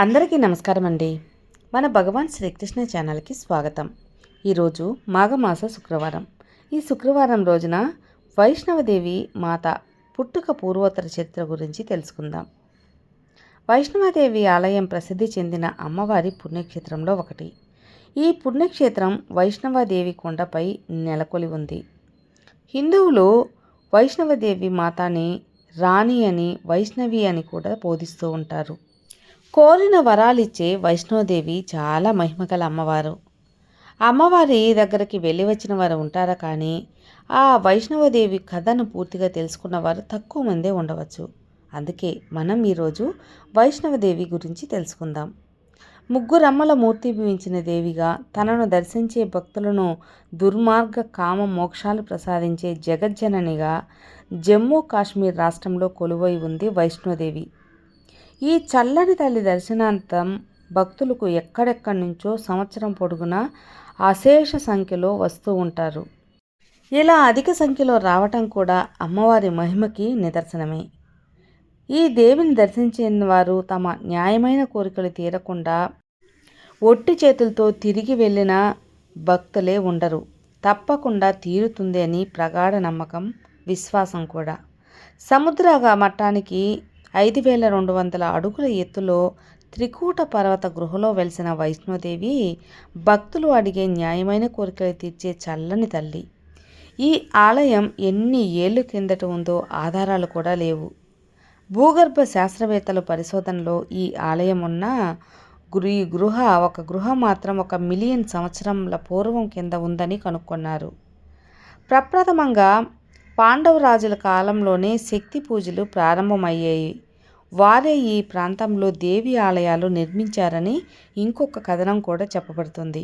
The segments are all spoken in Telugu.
అందరికీ నమస్కారం అండి మన భగవాన్ శ్రీకృష్ణ ఛానల్కి స్వాగతం. ఈరోజు మాఘమాస శుక్రవారం. ఈ శుక్రవారం రోజున వైష్ణవదేవి మాత పుట్టుక పూర్వోత్తర చరిత్ర గురించి తెలుసుకుందాం. వైష్ణవదేవి ఆలయం ప్రసిద్ధి చెందిన అమ్మవారి పుణ్యక్షేత్రంలో ఒకటి. ఈ పుణ్యక్షేత్రం వైష్ణవదేవి కొండపై నెలకొలి ఉంది. హిందువులు వైష్ణవదేవి మాతాని రాణి అని వైష్ణవి అని కూడా బోధిస్తూ ఉంటారు. కోరిన వరాలిచ్చే వైష్ణోదేవి చాలా మహిమగల అమ్మవారు. అమ్మవారి దగ్గరికి వెళ్ళి వచ్చిన వారు ఉంటారా కానీ ఆ వైష్ణవదేవి కథను పూర్తిగా తెలుసుకున్న వారు తక్కువ మందే ఉండవచ్చు. అందుకే మనం ఈరోజు వైష్ణవదేవి గురించి తెలుసుకుందాం. ముగ్గురమ్మల మూర్తిభవించిన దేవిగా తనను దర్శించే భక్తులను దుర్మార్గ కామ మోక్షాలు ప్రసాదించే జగజ్జననిగా జమ్మూ కాశ్మీర్ రాష్ట్రంలో కొలువై ఉంది వైష్ణోదేవి. ఈ చల్లని తల్లి దర్శనాంతం భక్తులకు ఎక్కడెక్కడి నుంచో సంవత్సరం పొడుగునా అశేష సంఖ్యలో వస్తూ ఉంటారు. ఇలా అధిక సంఖ్యలో రావటం కూడా అమ్మవారి మహిమకి నిదర్శనమే. ఈ దేవిని దర్శించిన వారు తమ న్యాయమైన కోరికలు తీరకుండా ఒట్టి చేతులతో తిరిగి వెళ్ళిన భక్తులే ఉండరు. తప్పకుండా తీరుతుంది అని ప్రగాఢ నమ్మకం విశ్వాసం కూడా. సముద్ర మట్టానికి ఐదు వేల రెండు వందల అడుగుల ఎత్తులో త్రికూట పర్వత గృహలో వెలిసిన వైష్ణోదేవి భక్తులు అడిగే న్యాయమైన కోరికలు తీర్చే చల్లని తల్లి. ఈ ఆలయం ఎన్ని ఏళ్ళు కిందట ఉందో ఆధారాలు కూడా లేవు. భూగర్భ శాస్త్రవేత్తల పరిశోధనలో ఈ ఆలయం ఉన్న గురు ఈ గృహ ఒక గృహ మాత్రం ఒక మిలియన్ సంవత్సరంల పూర్వం కింద ఉందని కనుక్కున్నారు. ప్రప్రథమంగా పాండవరాజుల కాలంలోనే శక్తి పూజలు ప్రారంభమయ్యాయి. వారే ఈ ప్రాంతంలో దేవి ఆలయాలు నిర్మించారని ఇంకొక కథనం కూడా చెప్పబడుతుంది.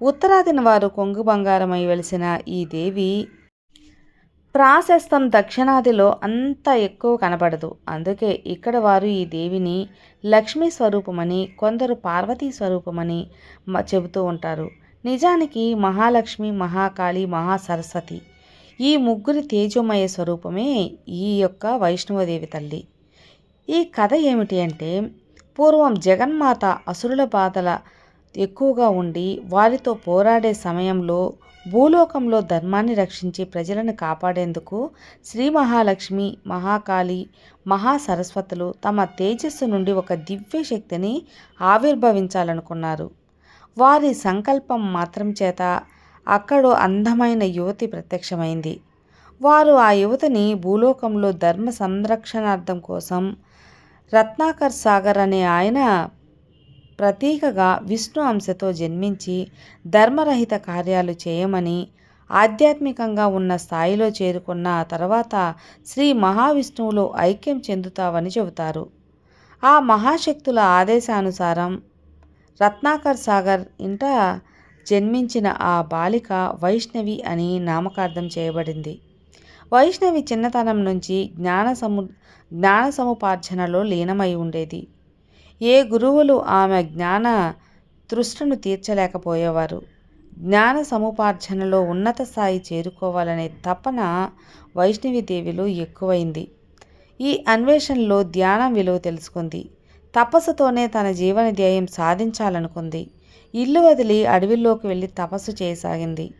ఉత్తరాదిన వారు కొంగు బంగారమై వెలిసిన ఈ దేవి ప్రాశస్తం దక్షిణాదిలో అంత ఎక్కువ కనబడదు. అందుకే ఇక్కడ వారు ఈ దేవిని లక్ష్మీ స్వరూపమని కొందరు పార్వతీ స్వరూపమని చెబుతూ ఉంటారు. నిజానికి మహాలక్ష్మి మహాకాళి మహాసరస్వతి ఈ ముగ్గురి తేజోమయ స్వరూపమే ఈ యొక్క వైష్ణవదేవి తల్లి. ఈ కథ ఏమిటి అంటే పూర్వం జగన్మాత అసురుల బాధల ఎక్కువగా ఉండి వారితో పోరాడే సమయంలో భూలోకంలో ధర్మాన్ని రక్షించి ప్రజలను కాపాడేందుకు శ్రీ మహాలక్ష్మి మహాకాళి మహాసరస్వతులు తమ తేజస్సు నుండి ఒక దివ్య శక్తిని ఆవిర్భవించాలనుకున్నారు. వారి సంకల్పం మాత్రం చేత అక్కడో అందమైన యువతి ప్రత్యక్షమైంది. వారు ఆ యువతిని భూలోకంలో ధర్మ సంరక్షణార్థం కోసం రత్నాకర్ సాగర్ అనే ఆయన ప్రతీకగా విష్ణు అంశతో జన్మించి ధర్మరహిత కార్యాలు చేయమని ఆధ్యాత్మికంగా ఉన్న స్థాయిలో చేరుకున్న తర్వాత శ్రీ మహావిష్ణువులో ఐక్యం చెందుతావని చెబుతారు. ఆ మహాశక్తుల ఆదేశానుసారం రత్నాకర్ సాగర్ ఇంట జన్మించిన ఆ బాలిక వైష్ణవి అని నామకార్థం చేయబడింది. వైష్ణవి చిన్నతనం నుంచి జ్ఞాన సము జ్ఞాన సముపార్జనలో లీనమై ఉండేది. ఏ గురువులు ఆమె జ్ఞాన తృష్ణను తీర్చలేకపోయేవారు. జ్ఞాన సముపార్జనలో ఉన్నత స్థాయి చేరుకోవాలనే తపన వైష్ణవిదేవిలో ఎక్కువైంది. ఈ అన్వేషణలో ధ్యానం విలువ తెలుసుకుంది. తపస్సుతోనే తన జీవన ధ్యేయం సాధించాలనుకుంది. ఇల్లు వదిలి అడవిలోకి వెళ్ళి తపస్సు చేయసాగింది.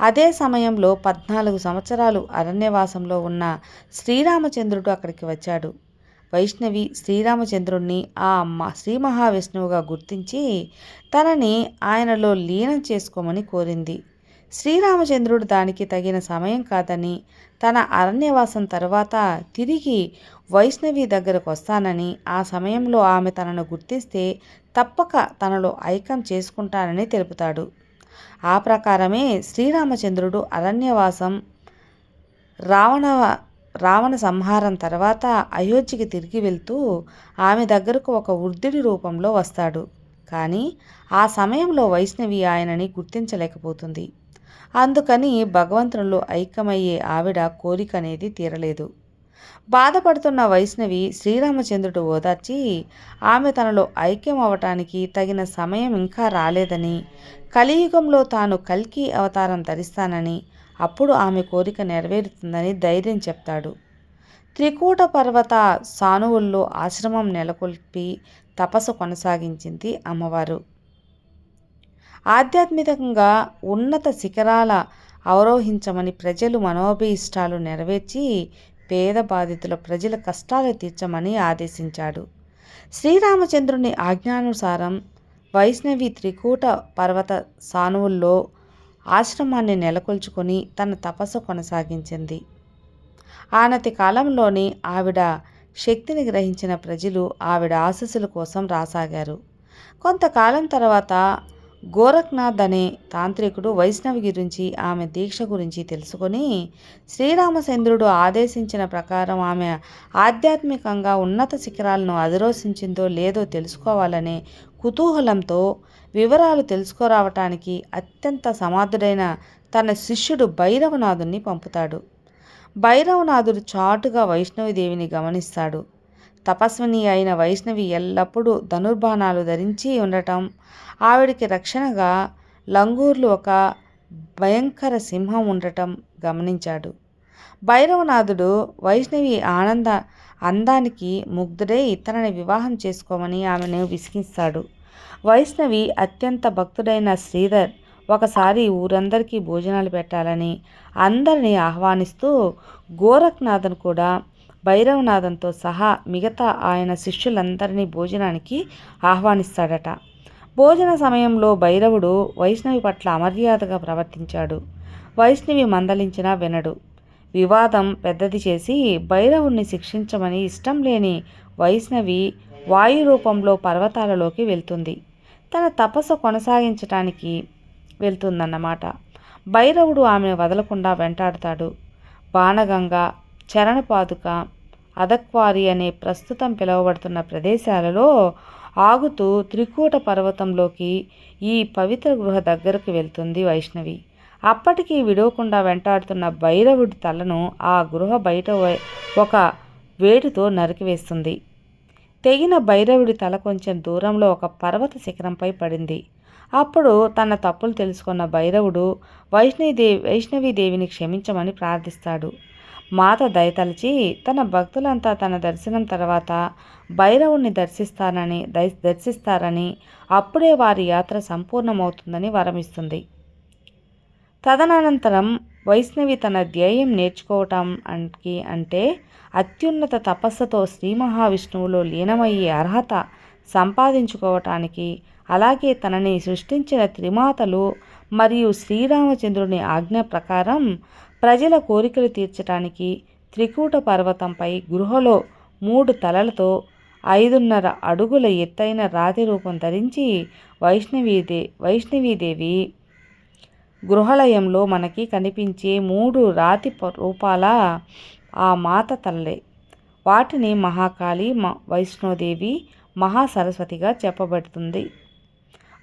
అదే సమయంలో పద్నాలుగు సంవత్సరాలు అరణ్యవాసంలో ఉన్న శ్రీరామచంద్రుడు అక్కడికి వచ్చాడు. వైష్ణవి శ్రీరామచంద్రుణ్ణి ఆ శ్రీ మహావిష్ణువుగా గుర్తించి తనని ఆయనలో లీనం చేసుకోమని కోరింది. శ్రీరామచంద్రుడు దానికి తగిన సమయం కాదని తన అరణ్యవాసం తర్వాత తిరిగి వైష్ణవి దగ్గరకు వస్తానని ఆ సమయంలో ఆమె తనను గుర్తిస్తే తప్పక తనలో ఐక్యం చేసుకుంటానని తెలుపుతాడు. ఆ ప్రకారమే శ్రీరామచంద్రుడు అరణ్యవాసం రావణ రావణ సంహారం తర్వాత అయోధ్యకి తిరిగి వెళ్తూ ఆమె దగ్గరకు ఒక వృద్ధుడి రూపంలో వస్తాడు. కానీ ఆ సమయంలో వైష్ణవి ఆయనని గుర్తించలేకపోతుంది. అందుకని భగవంతునిలో ఐక్యమయ్యే ఆవిడ కోరిక అనేది తీరలేదు. బాధపడుతున్న వైష్ణవి శ్రీరామచంద్రుడు ఓదార్చి ఆమె తనలో ఐక్యం అవటానికి తగిన సమయం ఇంకా రాలేదని కలియుగంలో తాను కల్కి అవతారం ధరిస్తానని అప్పుడు ఆమె కోరిక నెరవేరుతుందని ధైర్యం చెప్తాడు. త్రికూట పర్వత సానువుల్లో ఆశ్రమం నెలకొల్పి తపస్సు కొనసాగించింది అమ్మవారు. ఆధ్యాత్మికంగా ఉన్నత శిఖరాల అవరోహించమని ప్రజలు మనోభీష్టాలు నెరవేర్చి పేద బాధితుల ప్రజల కష్టాలు తీర్చమని ఆదేశించాడు. శ్రీరామచంద్రుని ఆజ్ఞానుసారం వైష్ణవి త్రికూట పర్వత సానువుల్లో ఆశ్రమాన్ని నెలకొల్చుకొని తన తపస్సు కొనసాగించింది. ఆనతి కాలంలోని ఆవిడ శక్తిని గ్రహించిన ప్రజలు ఆవిడ ఆశస్సుల కోసం రాసాగారు. కొంతకాలం తర్వాత గోరఖ్నాథ్ అనే తాంత్రికుడు వైష్ణవి గురించి ఆమె దీక్ష గురించి తెలుసుకొని శ్రీరామచంద్రుడు ఆదేశించిన ప్రకారం ఆమె ఆధ్యాత్మికంగా ఉన్నత శిఖరాలను అధిరోషించిందో లేదో తెలుసుకోవాలనే కుతూహలంతో వివరాలు తెలుసుకురావటానికి అత్యంత సమాధుడైన తన శిష్యుడు భైరవనాథుని పంపుతాడు. భైరవనాథుడు చాటుగా వైష్ణవిదేవిని గమనిస్తాడు. తపస్విని అయిన వైష్ణవి ఎల్లప్పుడూ ధనుర్బాణాలు ధరించి ఉండటం. ఆవిడికి రక్షణగా లంగూర్లు ఒక భయంకర సింహం ఉండటం గమనించాడు. భైరవనాథుడు వైష్ణవి ఆనంద అందానికి ముగ్ధుడై ఇతనిని వివాహం చేసుకోమని ఆమెను విసిగిస్తాడు. వైష్ణవి అత్యంత భక్తుడైన శ్రీధర్ ఒకసారి ఊరందరికీ భోజనాలు పెట్టాలని అందరినీ ఆహ్వానిస్తూ గోరఖ్నాథన్ కూడా భైరవనాథంతో సహా మిగతా ఆయన శిష్యులందరినీ భోజనానికి ఆహ్వానిస్తాడట. భోజన సమయంలో భైరవుడు వైష్ణవి పట్ల అమర్యాదగా ప్రవర్తించాడు. వైష్ణవి మందలించినా వినడు. వివాదం పెద్దది చేసి భైరవుణ్ణి శిక్షించమని ఇష్టం లేని వైష్ణవి వాయు రూపంలో పర్వతాలలోకి వెళ్తుంది. తన తపస్సు కొనసాగించటానికి వెళ్తుందన్నమాట. భైరవుడు ఆమెను వదలకుండా వెంటాడుతాడు. బాణగంగ చరణపాదుక అదక్వారి అనే ప్రస్తుతం పిలువబడుతున్న ప్రదేశాలలో ఆగుతూ త్రికూట పర్వతంలోకి ఈ పవిత్ర గృహ దగ్గరకు వెళ్తుంది వైష్ణవి. అప్పటికి విడవకుండా వెంటాడుతున్న భైరవుడి తలను ఆ గృహ బయట ఒక వేటుతో నరికివేస్తుంది. తెగిన భైరవుడి తల కొంచెం దూరంలో ఒక పర్వత శిఖరంపై పడింది. అప్పుడు తన తప్పులు తెలుసుకున్న భైరవుడు వైష్ణవిదేవి వైష్ణవీదేవిని క్షమించమని ప్రార్థిస్తాడు. మాత దయతలిచి తన భక్తులంతా తన దర్శనం తర్వాత భైరవుణ్ణి దర్శిస్తానని దర్శిస్తారని అప్పుడే వారి యాత్ర సంపూర్ణమవుతుందని వరమిస్తుంది. తదనంతరం వైష్ణవి తన ధ్యేయం నేర్చుకోవటానికి అంటే అత్యున్నత తపస్సుతో శ్రీ మహావిష్ణువులో లీనమయ్యే అర్హత సంపాదించుకోవటానికి అలాగే తనని సృష్టించిన త్రిమాతలు మరియు శ్రీరామచంద్రుని ఆజ్ఞ ప్రకారం ప్రజల కోరికలు తీర్చడానికి త్రికూట పర్వతంపై గృహలో మూడు తలలతో ఐదున్నర అడుగుల ఎత్తైన రాతి రూపం ధరించి వైష్ణవీదే వైష్ణవీదేవి గృహలయంలో మనకి కనిపించే మూడు రాతి రూపాల ఆ మాత తల్లే. వాటిని మహాకాళి వైష్ణోదేవి మహాసరస్వతిగా చెప్పబడుతుంది.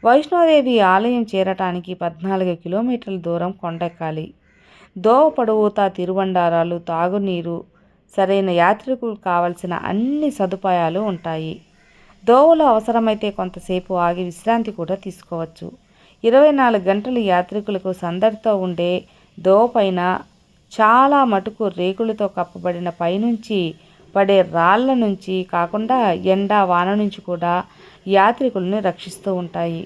వైష్ణోదేవి ఆలయం చేరటానికి పద్నాలుగు కిలోమీటర్ల దూరం కొండెక్కాలి. దోవ పొడవుతా తిరువండారాలు తాగునీరు సరైన యాత్రికులకు కావలసిన అన్ని సదుపాయాలు ఉంటాయి. దోవలో అవసరమైతే కొంతసేపు ఆగి విశ్రాంతి కూడా తీసుకోవచ్చు. ఇరవై నాలుగు గంటలు యాత్రికులకు సందడితో ఉండే దోవ పైన చాలా మటుకు రేకులతో కప్పబడిన పైనుంచి పడే రాళ్ళ నుంచి కాకుండా ఎండ వాన నుంచి కూడా యాత్రికుల్ని రక్షిస్తూ ఉంటాయి.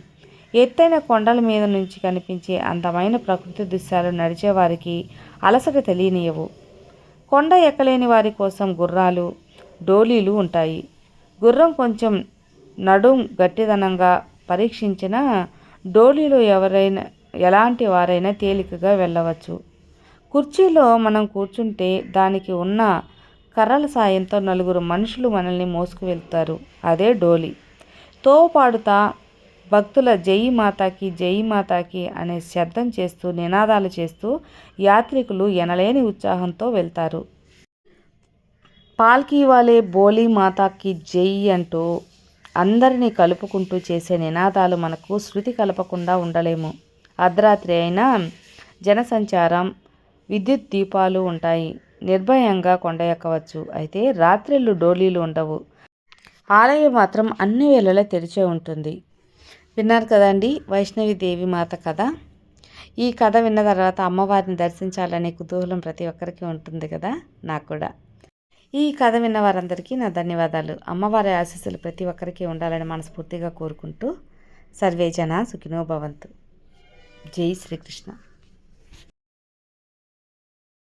ఎత్తైన కొండల మీద నుంచి కనిపించే అందమైన ప్రకృతి దృశ్యాలు నడిచేవారికి అలసట తెలియనియవు. కొండ ఎక్కలేని వారి కోసం గుర్రాలు డోలీలు ఉంటాయి. గుర్రం కొంచెం నడుం గట్టిదనంగా పరీక్షించిన డోలీలో ఎవరైనా ఎలాంటి వారైనా తేలికగా వెళ్ళవచ్చు. కుర్చీలో మనం కూర్చుంటే దానికి ఉన్న కర్రల సాయంతో నలుగురు మనుషులు మనల్ని మోసుకు వెళ్తారు. అదే డోలి. తోపాడుతా భక్తుల జై మాతాకి జై మాతాకి అనే శబ్దం చేస్తూ నినాదాలు చేస్తూ యాత్రికులు ఎనలేని ఉత్సాహంతో వెళ్తారు. పాల్కీ వాలే బోలీ మాతాకి జై అంటూ అందరినీ కలుపుకుంటూ చేసే నినాదాలు మనకు శృతి కలపకుండా ఉండలేము. అర్ధరాత్రి అయినా జనసంచారం విద్యుత్ దీపాలు ఉంటాయి. నిర్భయంగా కొండ ఎక్కవచ్చు. అయితే రాత్రిళ్ళు డోలీలు ఉండవు. ఆలయం మాత్రం అన్ని వేళలా తెరిచే ఉంటుంది. విన్నారు కదండి వైష్ణవి దేవి మాత కథ. ఈ కథ విన్న తర్వాత అమ్మవారిని దర్శించాలనే కుతూహలం ప్రతి ఒక్కరికి ఉంటుంది కదా నాకు కూడా. ఈ కథ విన్న వారందరికీ నా ధన్యవాదాలు. అమ్మవారి ఆశీస్సులు ప్రతి ఒక్కరికి ఉండాలని మనస్ఫూర్తిగా కోరుకుంటూ సర్వే జన సుఖినో భవంతు. జై శ్రీకృష్ణ.